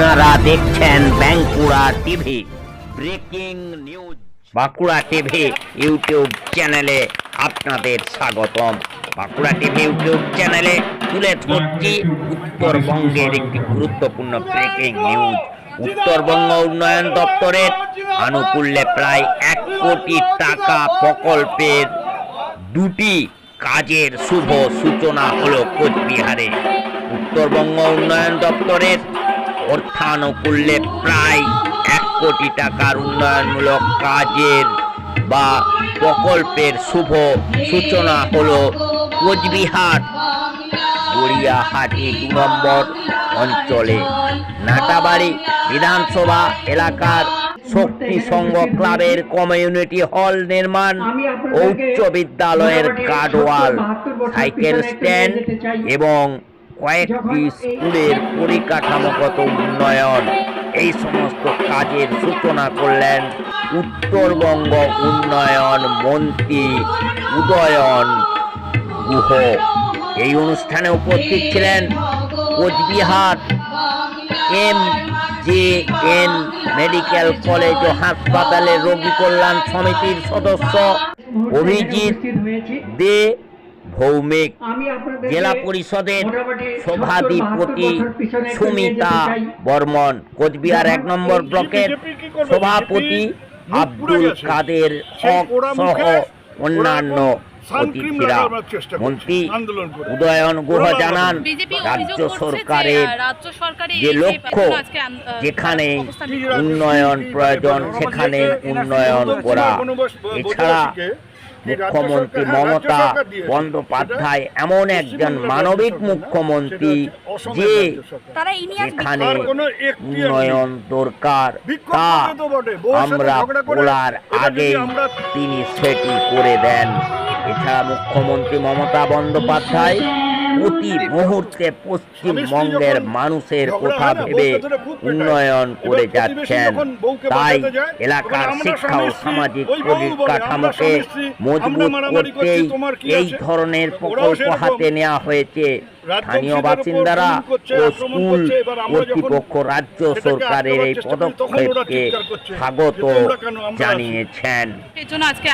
আপনারা দেখছেন Bankura TV, breaking news. Bankura TV YouTube চ্যানেলে আপনাদের স্বাগতম। বাঁকুড়া টিভি ইউটিউব চ্যানেলে তুলে ধরছি উত্তরবঙ্গের একটি গুরুত্বপূর্ণ ব্রেকিং নিউজ। উত্তরবঙ্গ উন্নয়ন দপ্তরের আনুকূল্যে প্রায় এক কোটি টাকা প্রকল্পের দুটি কাজের শুভ সূচনা হলো কোচবিহারে। উত্তরবঙ্গ উন্নয়ন দপ্তরের অর্থানুকূল্যে প্রায় এক কোটি টাকার উন্নয়নমূলক কাজের বা প্রকল্পের শুভ সূচনা হল কোচবিহার গড়িয়াহাটি দু নম্বর অঞ্চলে। নাটাবাড়ি বিধানসভা এলাকার শক্তি সংঘ ক্লাবের কমিউনিটি হল নির্মাণ ও উচ্চ বিদ্যালয়ের গার্ডওয়াল সাইকেল স্ট্যান্ড এবং কয়েকটি স্কুলের পরিকাঠামোগত উন্নয়ন। এই সমস্ত কাজের সূচনা করলেন উত্তরবঙ্গ উন্নয়ন মন্ত্রী উদয়ন গুহ। এই অনুষ্ঠানে উপস্থিত ছিলেন Coochbehar M J N medical college ও হাসপাতালের রোগী কল্যাণ সমিতির সদস্য অভিজিৎ দে ভৌমিক জেলা পরিষদের সভাধিপতি সুমিতা বর্মন কোচবিহার এক নম্বর ব্লকের সভাপতি আব্দুল কাদের হক সহ অন্যান্য অতিথিরা। মন্ত্রী উদয়ন গুহ জানান রাজ্য সরকারের যে লক্ষ্য যেখানে উন্নয়ন প্রয়োজন সেখানে উন্নয়ন করা। এছাড়া মুখ্যমন্ত্রী মমতা বন্দ্যোপাধ্যায় এমন একজন মানবিক মুখ্যমন্ত্রী যে নেই। উন্নয়ন দরকার তা আমরা বলার আমরা- তিনি সেটি করে দেন। এছাড়া মুখ্যমন্ত্রী মমতা বন্দ্যোপাধ্যায় প্রতি মুহূর্তে পশ্চিমবঙ্গের মানুষের কথা ভেবে উন্নয়ন করে যাচ্ছেন। তাই এলাকার শিক্ষা ও সামাজিক পরিকাঠামোকে মজবুত করতেই এই ধরনের প্রকল্প হাতে নেওয়া হয়েছে। স্থানীয় বাসিন্দারা ও স্কুল কর্তৃপক্ষ রাজ্য সরকারের এই পদক্ষেপকে স্বাগত জানিয়েছেন। আজকে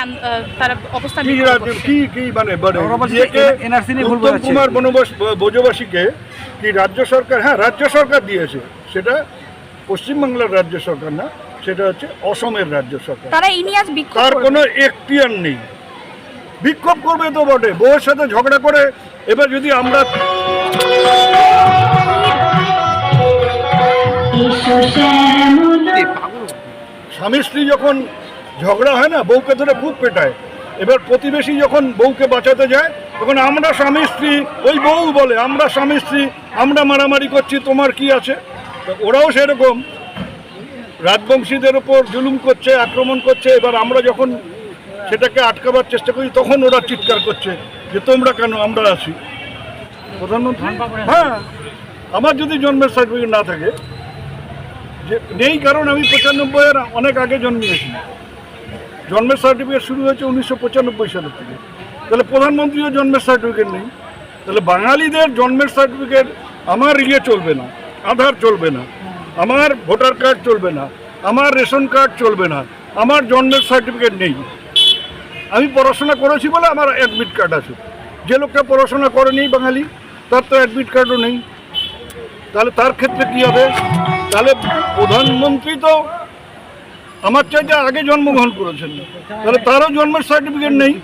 তারা অবস্থান বনবাস বোঝবাসীকে কি রাজ্য সরকার হ্যাঁ রাজ্য সরকার দিয়েছে। সেটা পশ্চিমবাংলার রাজ্য সরকার না সেটা হচ্ছে অসমের রাজ্য সরকার। তারা ইনিয়াস বিক্ষোভ তার কোনো এখতিয়ার নেই। বিক্ষোভ করবে তো বটে বউয়ের সাথে ঝগড়া করে। এবার যদি আমরা স্বামী স্ত্রী যখন ঝগড়া হয় না বউকে ধরে খুব পেটায়। এবার প্রতিবেশী যখন বউকে বাঁচাতে যায় তখন আমরা স্বামী স্ত্রী ওই বউ বলে আমরা স্বামী স্ত্রী আমরা মারামারি করছি তোমার কি আছে? ওরাও সেরকম। রাজবংশীদের ওপর জুলুম করছে আক্রমণ করছে এবার আমরা যখন সেটাকে আটকাবার চেষ্টা করি তখন ওরা চিৎকার করছে যে তোমরা কেন আমরা আছি? প্রধানমন্ত্রী? হ্যাঁ। আমার যদি জন্মের সার্টিফিকেট না থাকে যে নেই কারণ আমি পঁচানব্বই এর অনেক আগে জন্মিয়েছি। জন্মের সার্টিফিকেট শুরু হয়েছে উনিশশো পঁচানব্বই সালের থেকে। তাহলে প্রধানমন্ত্রীও জন্মের সার্টিফিকেট নেই। তাহলে বাঙালিদের জন্মের সার্টিফিকেট আমার ইয়ে চলবে না, আধার চলবে না, আমার ভোটার কার্ড চলবে না, আমার রেশন কার্ড চলবে না, আমার জন্মের সার্টিফিকেট নেই। আমি পড়াশোনা করেছি বলে আমার অ্যাডমিট কার্ড আছে। যে লোকটা পড়াশোনা করেনি বাঙালি, তার তো অ্যাডমিট কার্ডও নেই। তাহলে তার ক্ষেত্রে কী হবে? তাহলে প্রধানমন্ত্রী তো আমার চাইতে আগে জন্মগ্রহণ করেছেন। তাহলে তারও জন্মের সার্টিফিকেট নেই।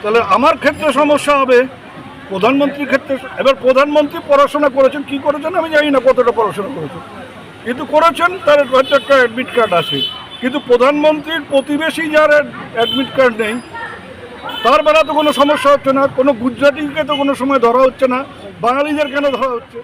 তাহলে আমার ক্ষেত্রে সমস্যা হবে, প্রধানমন্ত্রীর ক্ষেত্রে, এবার প্রধানমন্ত্রী পড়াশোনা করেছেন, কি করেছেন আমি জানি না কতটা পড়াশোনা করেছেন। কিন্তু করেছেন, তার হয়তো একটা অ্যাডমিট কার্ড আছে। কিন্তু প্রধানমন্ত্রীর প্রতিবেশী যার অ্যাডমিট কার্ড নেই, তার বেলা তো কোনো সমস্যা হচ্ছে না, কোনো গুজরাটিকে তো কোনো সময় ধরা হচ্ছে না, বাঙালিদের কেন ধরা হচ্ছে?